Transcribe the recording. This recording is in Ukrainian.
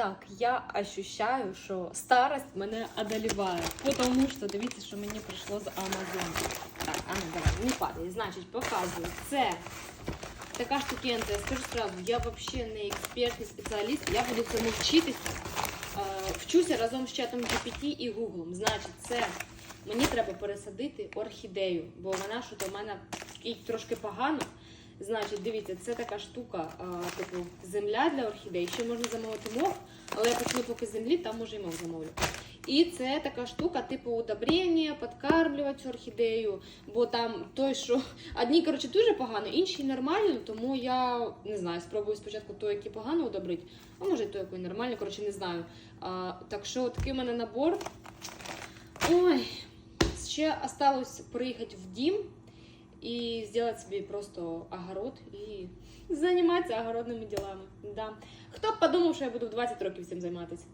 Так, я ощущаю, що старость мене одоліває. Тому що дивіться, що мені прийшло з Амазону. Так, а ну давай, не падай. Значить, показую. Це така штукенця, я скажу сразу, я взагалі не експерт, не спеціаліст, я буду цьому вчитися. Е, Вчуся разом з чатом GPT і Google. Значить, це мені треба пересадити орхідею, бо вона що то в мене трошки погано. Значить, дивіться, це така штука, типу, земля для орхідей. Ще можна замовити мох, але я почну поки землі, там може і мох замовлю. І це така штука, типу удобрення, підкармлювати цю орхідею, бо там той, що одні, коротше, дуже погано, інші нормально, тому я не знаю, спробую спочатку той, який погано удобрить, а може той, який нормально, коротше, не знаю. А, так що такий у мене набор. Ой, ще осталось приїхати в дім и сделать себе просто огород и заниматься огородными делами. Да. Хто б подумав, що я буду в 20 років цим займатися?